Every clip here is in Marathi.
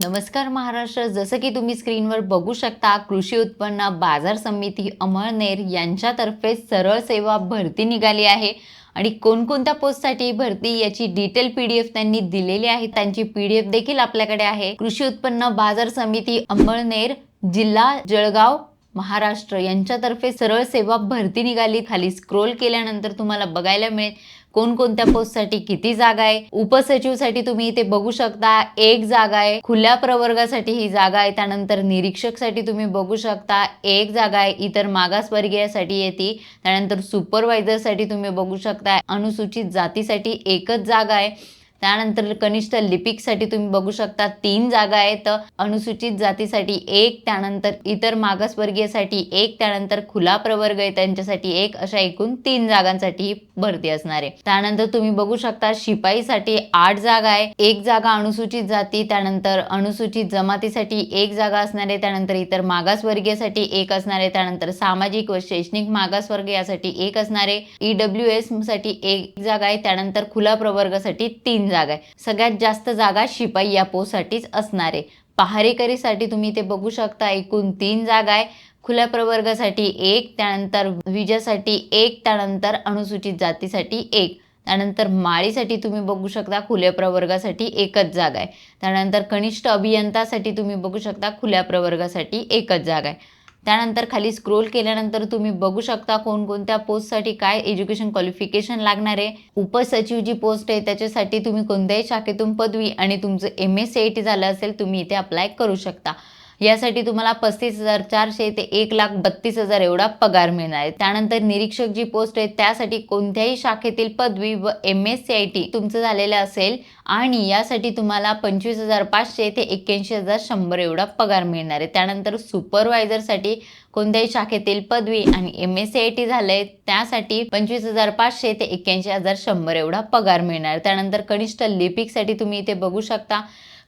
नमस्कार महाराष्ट्र. जसं की तुम्ही स्क्रीनवर बघू शकता कृषी उत्पन्न बाजार समिती अमळनेर यांच्यातर्फे सरळ सेवा भरती निघाली आहे. आणि कोणकोणत्या पोस्टसाठी भरती याची डिटेल पी डी एफ त्यांनी दिलेली आहे त्यांची पी डी एफ देखील आपल्याकडे आहे. कृषी उत्पन्न बाजार समिती अमळनेर जिल्हा जळगाव महाराष्ट्र यांच्यातर्फे सरळ सेवा भरती निघाली. खाली स्क्रोल केल्यानंतर तुम्हाला बघायला मिळेल. कोणकोणत्या पोस्टसाठी किती जागा आहे? उपसचिवसाठी तुम्ही इथे बघू शकता एक जागा आहे. खुल्या प्रवर्गासाठी ही जागा आहे. त्यानंतर निरीक्षकसाठी तुम्ही बघू शकता एक जागा आहे. इतर मागासवर्गीयासाठी येते. त्यानंतर सुपरवायझरसाठी तुम्ही बघू शकता अनुसूचित जातीसाठी एकच जागा आहे. त्यानंतर कनिष्ठ लिपिकसाठी तुम्ही बघू शकता तीन जागा आहेत. अनुसूचित जातीसाठी एक त्यानंतर इतर मागासवर्गीयसाठी एक त्यानंतर खुला प्रवर्ग आहे त्यांच्यासाठी एक अशा एकूण तीन जागांसाठी भरती असणार आहे. त्यानंतर तुम्ही बघू शकता शिपाईसाठी आठ जागा आहे. एक जागा अनुसूचित जाती त्यानंतर अनुसूचित जमातीसाठी एक जागा असणार आहे. त्यानंतर इतर मागासवर्गीयसाठी एक असणार आहे. त्यानंतर सामाजिक व शैक्षणिक मागासवर्ग यासाठी एक असणार आहे. ईडब्ल्यू एससाठी एक जागा आहे. त्यानंतर खुला प्रवर्गासाठी तीन जागा आहे. सगळ्यात जास्त जागा शिपाई या पोस्टसाठीच असणार आहे. पहारेकरीसाठी तुम्ही ते बघू शकता एकूण तीन जागा आहे. खुल्या प्रवर्गासाठी एक त्यानंतर विजयासाठी एक त्यानंतर अनुसूचित जातीसाठी एक. त्यानंतर माळीसाठी तुम्ही बघू शकता खुल्या प्रवर्गासाठी एकच जागा आहे. त्यानंतर कनिष्ठ अभियंतासाठी तुम्ही बघू शकता खुल्या प्रवर्गासाठी एकच जागा आहे. त्यानंतर खाली स्क्रोल केल्यानंतर तुम्ही बघू शकता कोणकोणत्या पोस्टसाठी काय एज्युकेशन क्वालिफिकेशन लागणार आहे. उपसचिव जी पोस्ट आहे त्याच्यासाठी तुम्ही कोणत्याही शाखेतून पदवी आणि तुमचं M S C I T झालं असेल तुम्ही इथे अप्लाय करू शकता. यासाठी तुम्हाला पस्तीस हजार चारशे ते एक लाख बत्तीस हजार एवढा पगार मिळणार आहे. त्यानंतर निरीक्षक जी पोस्ट आहे त्यासाठी कोणत्याही शाखेतील पदवी व M S C I T तुमचं झालेलं असेल आणि यासाठी तुम्हाला पंचवीस हजार पाचशे ते एक्क्याऐंशी हजार शंभर एवढा पगार मिळणार आहे. त्यानंतर सुपरवायझरसाठी कोणत्याही शाखेतील पदवी आणि M S C I T झालंय त्यासाठी पंचवीस हजार पाचशे ते एक्क्याऐंशी हजार शंभर एवढा पगार मिळणार त्यानंतर कनिष्ठ लिपिकसाठी तुम्ही इथे बघू शकता.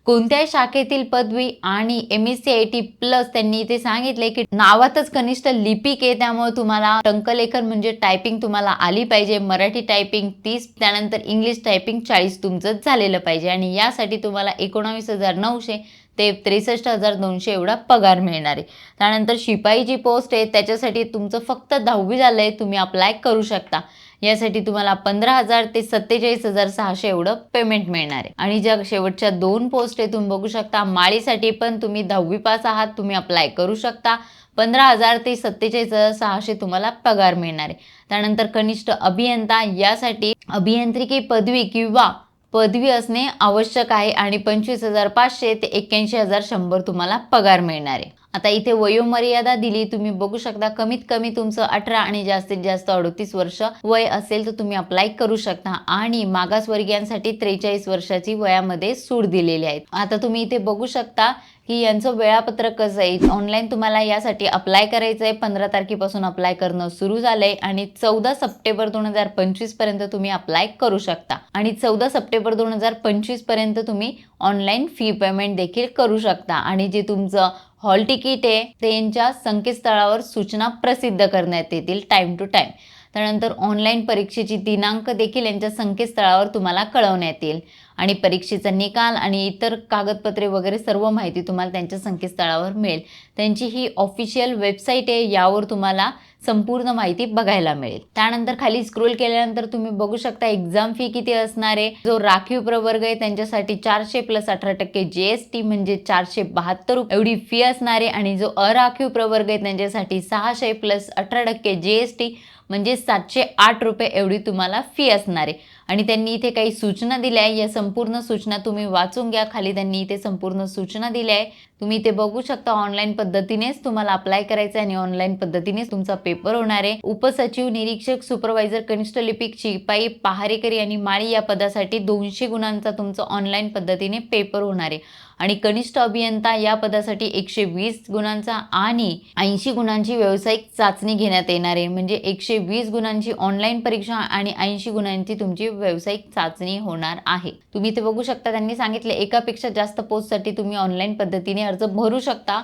कोणत्याही शाखेतील पदवी आणि M S C I T plus त्यांनी इथे सांगितले की नावातच कनिष्ठ लिपिक आहे त्यामुळे तुम्हाला टंकलेखन म्हणजे टायपिंग तुम्हाला आली पाहिजे. मराठी टायपिंग तीस त्यानंतर इंग्लिश टायपिंग चाळीस तुमचं झालेलं पाहिजे. आणि यासाठी तुम्हाला एकोणावीस हजार नऊशे ते त्रेसष्ट हजार दोनशे एवढा पगार मिळणार आहे. त्यानंतर शिपाई जी पोस्ट आहे त्याच्यासाठी तुमचं फक्त दहावी झालं आहे तुम्ही अप्लाय करू शकता. यासाठी तुम्हाला पंधरा हजार ते सत्तेचाळीस हजार सहाशे एवढं पेमेंट मिळणार आहे. आणि ज्या शेवटच्या दोन पोस्ट आहे तुम्ही बघू शकता माळीसाठी पण तुम्ही दहावी पास आहात तुम्ही अप्लाय करू शकता. पंधरा हजार ते सत्तेचाळीस हजार सहाशे तुम्हाला पगार मिळणार आहे. त्यानंतर कनिष्ठ अभियंता यासाठी अभियांत्रिकी पदवी किंवा पदवी असणे आवश्यक आहे आणि पंचवीस हजार पाचशे ते एक्क्याऐंशी हजार शंभर तुम्हाला पगार मिळणार आहे. आता इथे वयोमर्यादा दिली तुम्ही बघू शकता कमीत कमी तुमचं अठरा आणि जास्तीत जास्त अडतीस वर्ष वय असेल तर तुम्ही अप्लाय करू शकता. आणि मागासवर्गीयांसाठी त्रेचाळीस वर्षाची वयामध्ये सूट दिलेली आहे. आता तुम्ही इथे बघू शकता की यांचं वेळापत्रक कसं आहे? ऑनलाईन तुम्हाला यासाठी अप्लाय करायचं आहे. पंधरा तारखेपासून अप्लाय करणं सुरू झालंय आणि चौदा सप्टेंबर दोन हजार पंचवीसपर्यंत तुम्ही अप्लाय करू शकता. आणि चौदा सप्टेंबर दोन हजार पंचवीसपर्यंत तुम्ही ऑनलाईन फी पेमेंट देखील करू शकता. आणि जे तुमचं हॉल तिकीट आहे त्यांच्या संकेतस्थळावर सूचना प्रसिद्ध करण्यात येतील टाइम टू टाइम त्यानंतर ऑनलाईन परीक्षेची दिनांक देखील यांच्या संकेतस्थळावर तुम्हाला कळवण्यात येईल आणि परीक्षेचा निकाल आणि इतर कागदपत्रे वगैरे सर्व माहिती तुम्हाला त्यांच्या संकेतस्थळावर मिळेल. त्यांची ही ऑफिशियल वेबसाईट आहे यावर तुम्हाला संपूर्ण माहिती बघायला मिळेल. त्यानंतर खाली स्क्रोल केल्यानंतर तुम्ही बघू शकता एक्झाम फी किती असणार आहे. जो राखीव प्रवर्ग आहे त्यांच्यासाठी चारशे प्लस अठरा टक्के जी एस टी म्हणजे चारशे बहात्तर एवढी फी असणार आहे. आणि जो अराखीव प्रवर्ग आहे त्यांच्यासाठी सहाशे प्लस अठरा टक्के जी एस टी म्हणजे सातशे आठ रुपये एवढी तुम्हाला फी असणार आहे. आणि त्यांनी इथे काही सूचना दिल्या आहे. या संपूर्ण सूचना तुम्ही वाचून घ्या. खाली त्यांनी इथे संपूर्ण सूचना दिल्या आहे. तुम्ही इथे बघू शकता ऑनलाईन पद्धतीनेच तुम्हाला अप्लाय करायचं आहे आणि ऑनलाईन पद्धतीनेच तुमचा पेपर होणार आहे. उपसचिव निरीक्षक सुपरवायझर कनिष्ठ लिपिक शिपाई पहारेकरी आणि माळी या पदासाठी दोनशे गुणांचा तुमचा ऑनलाईन पद्धतीने पेपर होणार आहे. आणि कनिष्ठ अभियंता या पदासाठी एकशे वीस गुणांचा आणि ऐंशी गुणांची व्यावसायिक चाचणी घेण्यात येणार आहे. म्हणजे एकशे वीस गुणांची ऑनलाईन परीक्षा आणि ऐंशी गुणांची तुमची व्यावसायिक चाचणी होणार आहे. तुम्ही इथे बघू शकता त्यांनी सांगितले एकापेक्षा जास्त पोस्टसाठी तुम्ही ऑनलाईन पद्धतीने अर्ज भरू शकता.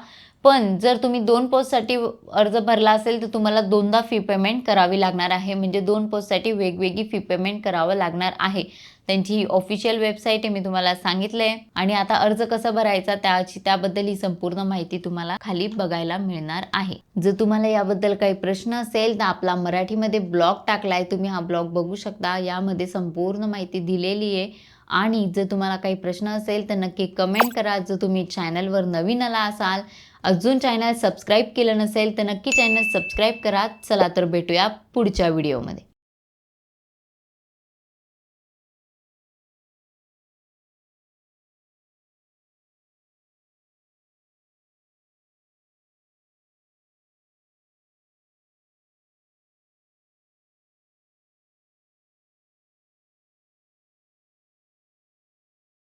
पण जर तुम्ही दोन पोस्टसाठी अर्ज भरला असेल तर तुम्हाला दोनदा फी पेमेंट करावी लागणार आहे. म्हणजे दोन पोस्टसाठी वेगवेगळी फी पेमेंट करावं लागणार आहे. त्यांची ही ऑफिशियल वेबसाईट आहे मी तुम्हाला सांगितलंय. आणि आता अर्ज कसा भरायचा त्याची त्याबद्दल ही संपूर्ण माहिती तुम्हाला खाली बघायला मिळणार आहे. जर तुम्हाला याबद्दल काही प्रश्न असेल तर आपला मराठीमध्ये ब्लॉग टाकलाय तुम्ही हा ब्लॉग बघू शकता. यामध्ये संपूर्ण माहिती दिलेली आहे. आणि जर तुम्हाला काही प्रश्न असेल तर नक्की कमेंट करा. जर तुम्ही चॅनलवर नवीन आला असाल अजून चॅनल सबस्क्राईब केलं नसेल तर नक्की चॅनल सबस्क्राईब करा. चला तर भेटूया पुढच्या व्हिडिओमध्ये